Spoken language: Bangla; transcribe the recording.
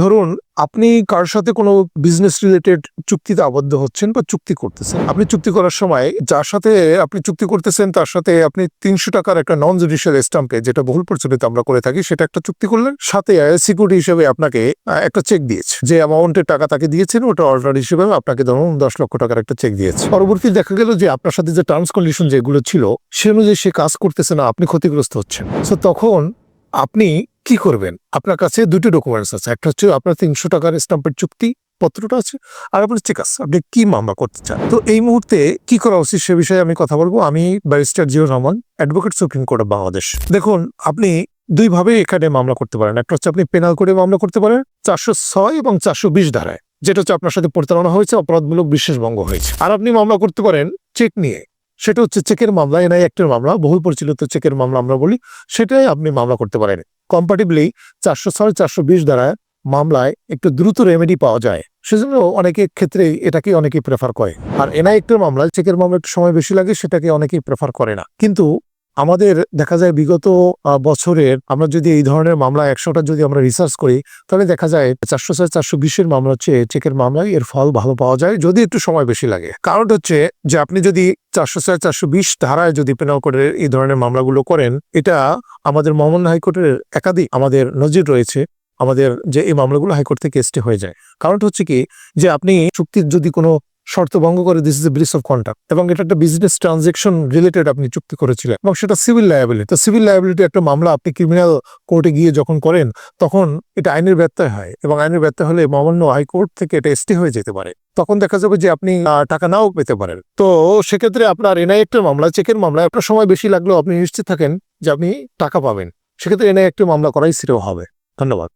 ধরুন, আপনি কার সাথে কোনো বিজনেস রিলেটেড চুক্তিতে আবদ্ধ হচ্ছেন বা চুক্তি করতেছেন। আপনি চুক্তি করার সময় যার সাথে আপনি চুক্তি করতেছেন, তার সাথে আপনি তিনশো টাকার একটা নন জুডিশিয়াল স্টাম্পে যেটা বহুল প্রচলিত আমরা করে থাকি, সেটা একটা চুক্তি করলেন। সাথে সিকিউরিটি হিসেবে আপনাকে একটা চেক দিয়েছে। যে অ্যামাউন্টের টাকা তাকে দিয়েছেন, ওটা অর্ডার হিসেবে আপনাকে ধরুন দশ লক্ষ টাকার একটা চেক দিয়েছে। পরবর্তী দেখা গেল যে আপনার সাথে যে টার্মস কন্ডিশন যেগুলো ছিল, সে অনুযায়ী সে কাজ করতেছে না, আপনি ক্ষতিগ্রস্ত হচ্ছেন। সো তখন আপনি কি করবেন? আপনার কাছে দুটি ডকুমেন্টস আছে। একটা হচ্ছে আপনার তিনশো টাকার স্টাম্পের চুক্তি, পত্রটা আছে, আর আপনার চেক আছে আপনি কি মামলা করতে চান? তো এই মুহূর্তে কি করা উচিত সে বিষয়ে আমি কথা বলব। আমি barrister Zia Rahman advocate Supreme Court of Bangladesh. দেখুন, আপনি দুইভাবে এখানে মামলা করতে পারেন। একটা হচ্ছে আপনি পেনাল করে মামলা করতে পারেন, চারশো ছয় এবং চারশো বিশ ধারায়, যেটা হচ্ছে আপনার সাথে প্রতারণা হয়েছে, অপরাধমূলক বিশেষ ভঙ্গ হয়েছে। আর আপনি মামলা করতে পারেন চেক নিয়ে। সেটা হচ্ছে চেকের মামলা এনআই অ্যাক্টের মামলা বহুল পরিচালিত চেকের মামলা আমরা বলি, সেটাই আপনি মামলা করতে পারেন। কম্পারেটিভলি চারশো ছয় চারশো বিশ দ্বারা মামলায় একটু দ্রুত রেমেডি পাওয়া যায়। সেজন্য অনেকে ক্ষেত্রে এটাকে অনেকেই প্রেফার করে। আর এনআই অ্যাক্টের মামলায় চেকের মামলা একটু সময় বেশি লাগে, সেটাকে অনেকেই প্রেফার করে না। কিন্তু আমাদের দেখা যায় বিগত বছরের আমরা যদি এই ধরনের মামলা একশোটা যদি আমরা রিসার্চ করি, তাহলে দেখা যায় চারশো ছয় চারশো বিশের মামলা হচ্ছে চেকের মামলায় এর ফল ভালো পাওয়া যায় যদি একটু সময় বেশি লাগে। কারণ হচ্ছে যে আপনি যদি চারশো ছয় চারশো বিশ ধারায় যদি পেনাল কোর্টের এই ধরনের মামলাগুলো করেন, এটা আমাদের মহামান্য হাইকোর্টের একাধিক আমাদের নজির রয়েছে, আমাদের যে এই মামলাগুলো হাইকোর্ট থেকে স্টে হয়ে যায়। কারণটা হচ্ছে কি যে আপনি চুক্তির যদি কোনো শর্ত ভঙ্গ করে this is a breach of contract এবং এটা একটা বিজনেস ট্রানজেকশন রিলেটেড আপনি চুক্তি করেছিলেন এবং সেটা সিভিল লায়াবিলিটি তো সিভিল লায়াবিলিটি একটা মামলা আপনি ক্রিমিনাল কোর্টে গিয়ে যখন করেন, তখন এটা আইনের ব্যত্যয় হয় এবং আইনের ব্যত্যয় হলে মহামান্য হাইকোর্ট থেকে এটা স্টে হয়ে যেতে পারে। তখন দেখা যাবে যে আপনি টাকা নাও পেতে পারেন। তো সেক্ষেত্রে আপনার এনআই একটা মামলা চেকের মামলা আপনার সময় বেশি লাগলেও আপনি নিশ্চিত থাকেন যে আপনি টাকা পাবেন। সেক্ষেত্রে এনআই একটা মামলা করাই শ্রেয় হবে। ধন্যবাদ।